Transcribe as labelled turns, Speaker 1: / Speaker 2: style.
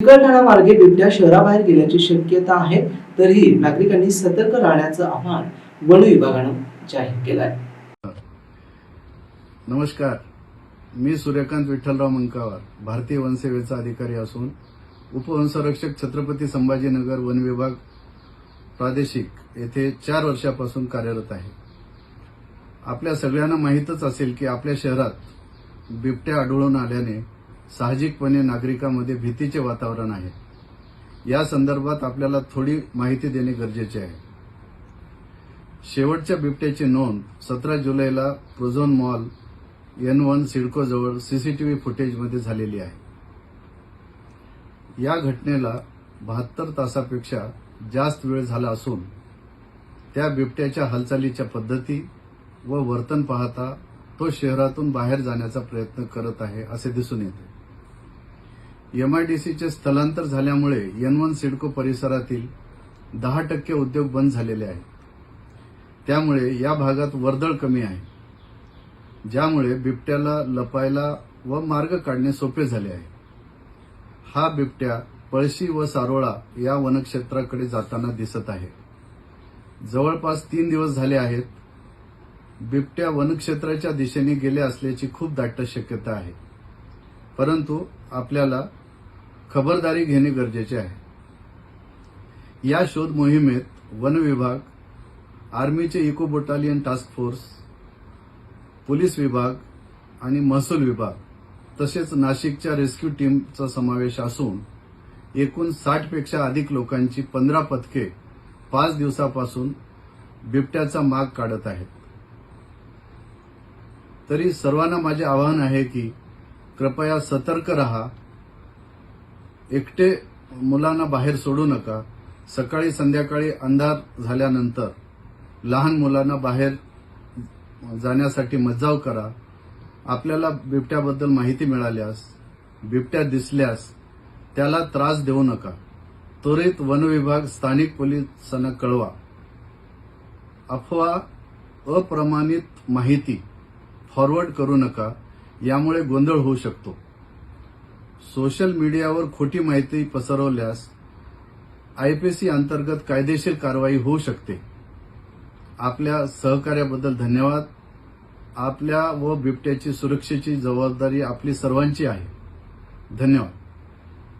Speaker 1: चिकलठाणा मार्गे बिबट्या शहराबाहेर गेल्याची शक्यता आहे तरीही नागरिकांनी सतर्क राहण्याचं आव्हान वन विभागानं जाहीर केलं आहे
Speaker 2: नमस्कार. मी सूर्यकांत विठ्ठलराव मंकावर भारतीय वनसेवेचा अधिकारी असून उपवनसंरक्षक छत्रपती संभाजीनगर वन विभाग प्रादेशिक येथे चार वर्षापासून कार्यरत आहे. आपल्या सगळ्यांना माहीतच असेल की आपल्या शहरात बिबट्या आढळून आल्याने साहजिकपणे नागरिकांमध्ये भीतीचे वातावरण आहे. या संदर्भात आपल्याला थोडी माहिती देणे गरजेचे आहे. शेवटच्या बिबट्याची नोंद सतरा जुलैला प्रोझोन मॉल एन वन सिडकोजवळ सीसीटीव्ही फुटेजमध्ये झालेली आहे. या घटनेला बहात्तर तासापेक्षा जास्त वेळ झाला असून त्या बिबट्याच्या हालचालीच्या पद्धती व वर्तन पाहता तो शहरातून बाहेर जाण्याचा प्रयत्न करत आहे असे दिसून येते. एमआयडीसीचे स्थलांतर झाल्यामुळे एन वन सिडको परिसरातील दहा टक्के उद्योग बंद झालेले आहेत. त्यामुळे या भागात वर्दळ कमी आहे. ज्यामुळे बिबट्याला लपायला व मार्ग काढणे सोपे झाले आहे. हा बिबट्या पळशी व सारोळा या वनक्षेत्राकडे जाताना दिसत आहे. जवळपास तीन दिवस झाले आहेत बिबट्या वनक्षेत्राच्या दिशेने गेले असल्याची खूप दाट शक्यता आहे. परंतु आपल्याला खबरदारी घेणे गरजेचे आहे. या शोध मोहिमेत वन विभाग आर्मीचे eco battalion task force police विभाग आणि महसूल विभाग तसेच नाशिकच्या रेस्क्यू टीमचा समावेश असून एकूण साठपेक्षा अधिक लोकांची पंधरा पथके पाच दिवसापासून बिबट्याचा माग काढत आहेत. तरी सर्वांना माझे आवाहन आहे की कृपया सतर्क रहा एकटे मुलांना बाहेर सोडू नका. सकाळी संध्याकाळी अंधार झाल्यानंतर लहान मुलांना बाहेर जाण्यासाठी मज्जाव करा. आपल्याला बिबट्याबद्दल माहिती मिळाल्यास बिबट्या दिसल्यास त्याला त्रास देऊ नका. त्वरित वन विभाग स्थानिक पोलिसांना कळवा. अफवा अप्रमाणित माहिती फॉरवर्ड करू नका. यामुळे गोंधळ होऊ शकतो. सोशल मीडियावर खोटी माहिती पसरवल्यास आयपीसी अंतर्गत कायदेशीर कारवाई होऊ शकते. आपल्या सहकार्याबद्दल धन्यवाद. आपल्या व बिबट्याची सुरक्षेची जबाबदारी आपली सर्वांची आहे. धन्यवाद.